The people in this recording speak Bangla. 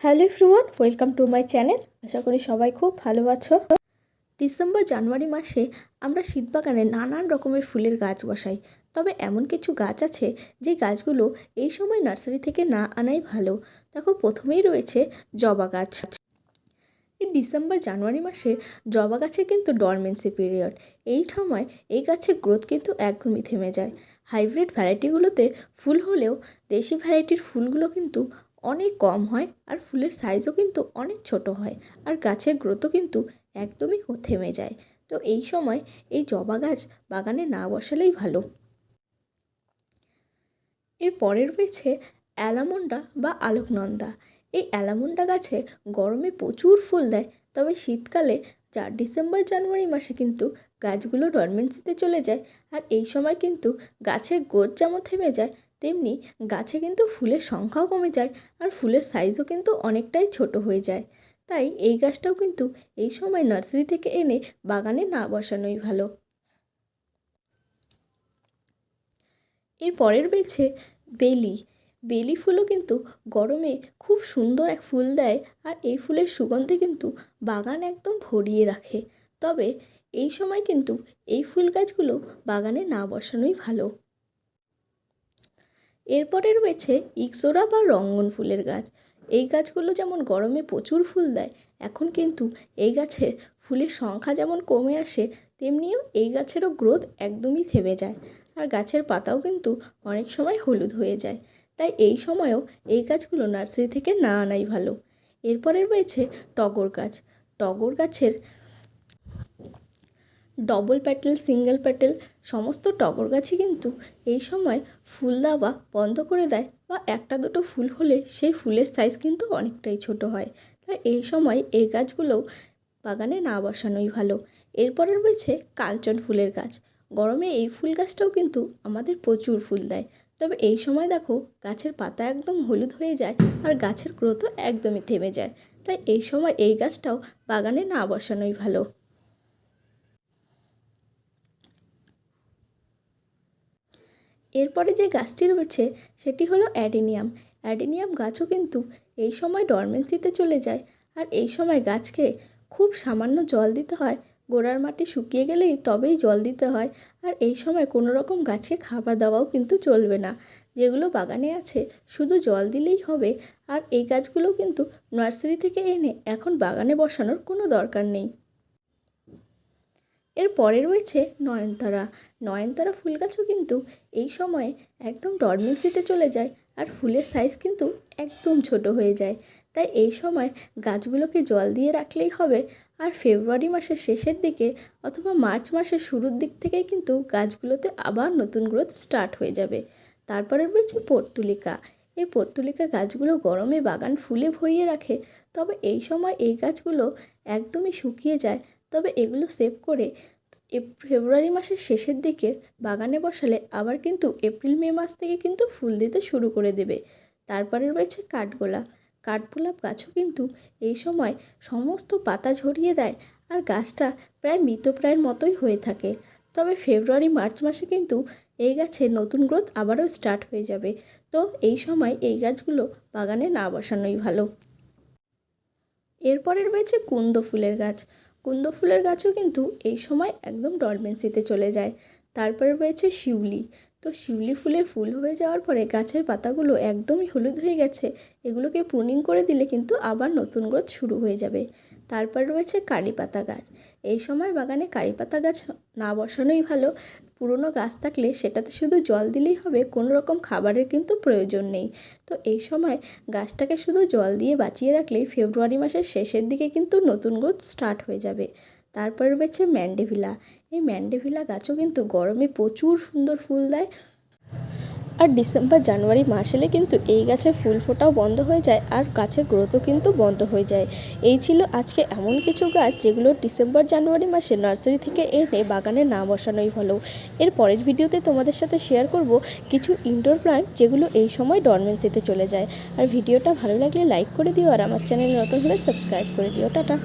Hello everyone, welcome to my channel. আশা করি সবাই খুব ভালো আছো। ডিসেম্বর, জানুয়ারি মাসে আমরা শীতবাগানে নানান রকমের ফুলের গাছ বসাই। তবে এমন কিছু গাছ আছে, যে গাছগুলো এই সময় নার্সারি থেকে না আনাই ভালো। দেখো, প্রথমেই রয়েছে জবা গাছ। এই ডিসেম্বর, জানুয়ারি মাসে জবা গাছে কিন্তু ডরমেন্সি পিরিয়ড এই সময় এই গাছের গ্রোথ কিন্তু একদমই থেমে যায়। হাইব্রিড ভ্যারাইটিগুলোতে ফুল হলেও দেশি ভ্যারাইটির ফুলগুলো কিন্তু অনেক কম হয় আর ফুলের সাইজও কিন্তু অনেক ছোট হয় আর গাছের গ্রোথও কিন্তু একদমই থেমে যায়। তো এই সময় এই জবা গাছ বাগানে না বসালেই ভালো। এর পরে রয়েছে অ্যালামন্ডা বা আলোকনন্দা। এই অ্যালামন্ডা গাছে গরমে প্রচুর ফুল দেয়, তবে শীতকালে চার ডিসেম্বর, জানুয়ারি মাসে কিন্তু গাছগুলো ডরমেন্সিতে চলে যায় আর এই সময় কিন্তু গাছের গ্রোথ যেমন থেমে যায় তেমনি গাছে কিন্তু ফুলের সংখ্যাও কমে যায় আর ফুলের সাইজও কিন্তু অনেকটাই ছোট হয়ে যায়। তাই এই গাছটাও কিন্তু এই সময় নার্সারি থেকে এনে বাগানে না বসানোই ভালো। এর পরের রয়েছে বেলি। বেলি ফুলও কিন্তু গরমে খুব সুন্দর এক ফুল দেয় আর এই ফুলের সুগন্ধে কিন্তু বাগান একদম ভরিয়ে রাখে। তবে এই সময় কিন্তু এই ফুল গাছগুলো বাগানে না বসানোই ভালো। এরপরে রয়েছে ইক্সোরা বা রঙ্গন ফুলের গাছ। এই গাছগুলো যেমন গরমে প্রচুর ফুল দেয়, এখন কিন্তু এই গাছের ফুলের সংখ্যা যেমন কমে আসে, তেমনিও এই গাছেরও গ্রোথ একদমই থেমে যায়। আর গাছের পাতাও কিন্তু অনেক সময় হলুদ হয়ে যায়। তাই এই সময়ও এই গাছগুলো নার্সারি থেকে না আনাই ভালো। এরপরে রয়েছে টগর গাছ। টগর গাছের ডবল প্যাটেল সিঙ্গেল প্যাটেল সমস্ত টগর গাছই কিন্তু এই সময় ফুল দেওয়া বন্ধ করে দেয় বা একটা দুটো ফুল হলে সেই ফুলের সাইজ কিন্তু অনেকটাই ছোট হয়। তাই এই সময় এই গাছগুলোও বাগানে না বসানোই ভালো। এরপরে রয়েছে কাঞ্চন ফুলের গাছ। গরমে এই ফুল গাছটাও কিন্তু আমাদের প্রচুর ফুল দেয়। তবে এই সময় দেখো গাছের পাতা একদম হলুদ হয়ে যায় আর গাছের গ্রোথও একদমই থেমে যায়। তাই এই সময় এই গাছটাও বাগানে না বসানোই ভালো। এরপরে যে গাছটি রয়েছে, সেটি হলো অ্যাডেনিয়াম। অ্যাডেনিয়াম গাছও কিন্তু এই সময় ডরমেন্সিতে চলে যায় আর এই সময় গাছকে খুব সামান্য জল দিতে হয়। গোড়ার মাটি শুকিয়ে গেলেই তবেই জল দিতে হয় আর এই সময় কোনো রকম গাছে খাবার দেওয়াও কিন্তু চলবে না। যেগুলো বাগানে আছে, শুধু জল দিলেই হবে আর এই গাছগুলো কিন্তু নার্সারি থেকে এনে এখন বাগানে বসানোর কোনো দরকার নেই। এর পরে রয়েছে নয়নতারা। নয়নতারা ফুল গাছও কিন্তু এই সময়ে একদম ডরমেন্সিতে চলে যায় আর ফুলের সাইজ কিন্তু একদম ছোট হয়ে যায়। তাই এই সময় গাছগুলোকে জল দিয়ে রাখলেই হবে আর ফেব্রুয়ারি মাসের শেষের দিকে অথবা মার্চ মাসের শুরুর দিক থেকেই কিন্তু গাছগুলোতে আবার নতুন গ্রোথ স্টার্ট হয়ে যাবে। তারপরে রয়েছে পর্তুলিকা। এই পর্তুলিকা গাছগুলো গরমে বাগান ফুলে ভরিয়ে রাখে, তবে এই সময় এই গাছগুলো একদমই শুকিয়ে যায় তবে এগুলো সেভ করে ফেব্রুয়ারি মাসের শেষের দিকে বাগানে বসালে আবার কিন্তু এপ্রিল, মে মাস থেকে কিন্তু ফুল দিতে শুরু করে দেবে। তারপরে রয়েছে কাঠগোলাপ। কাঠগোলাপ গাছও কিন্তু এই সময় সমস্ত পাতা ঝরিয়ে দেয় আর গাছটা প্রায় মৃতপ্রায়ের মতোই হয়ে থাকে। তবে ফেব্রুয়ারি, মার্চ মাসে কিন্তু এই গাছের নতুন গ্রোথ আবারও স্টার্ট হয়ে যাবে। তো এই সময় এই গাছগুলো বাগানে না বসানোই ভালো। এরপরে রয়েছে কুন্দ ফুলের গাছ। কুন্দ ফুলের গাছও কিন্তু এই সময় একদম ডরমেন্সিতে চলে যায়। তারপরে রয়েছে শিউলি। তো শিউলি ফুলের ফুল হয়ে যাওয়ার পরে গাছের পাতাগুলো একদমই হলুদ হয়ে গেছে। এগুলোকে প্রুনিং করে দিলে কিন্তু আবার নতুন গ্রোথ শুরু হয়ে যাবে। তারপর রয়েছে কারি পাতা গাছ। এই সময় বাগানে কারি পাতা গাছ না বসানোই ভালো। পুরনো গাছ থাকলে সেটাতে শুধু জল দিলেই হবে, কোনো রকম খাবারের কিন্তু প্রয়োজন নেই। তো এই সময় গাছটাকে শুধু জল দিয়ে বাঁচিয়ে রাখলেই ফেব্রুয়ারি মাসের শেষের দিকে কিন্তু নতুন গ্রোথ স্টার্ট হয়ে যাবে। তারপর রয়েছে ম্যান্ডেভিলা। এই ম্যান্ডেভিলা গাছও কিন্তু গরমে প্রচুর সুন্দর ফুল দেয়। আর ডিসেম্বর, জানুয়ারি মাস এলে কিন্তু এই গাছে ফুল ফোটাও বন্ধ হয়ে যায় আর গাছের গ্রোথও কিন্তু বন্ধ হয়ে যায়। এই ছিল আজকে এমন কিছু গাছ যেগুলো ডিসেম্বর, জানুয়ারি মাসে নার্সারি থেকে এনে বাগানে না বসানোই ভালো। এর পরের ভিডিওতে তোমাদের সাথে শেয়ার করব কিছু ইনডোর প্লান্ট যেগুলো এই সময় ডরমেন্সিতে চলে যায়। আর ভিডিওটা ভালো লাগলে লাইক করে দিও আর আমার চ্যানেল নতুন হলে সাবস্ক্রাইব করে দিও। টাটা।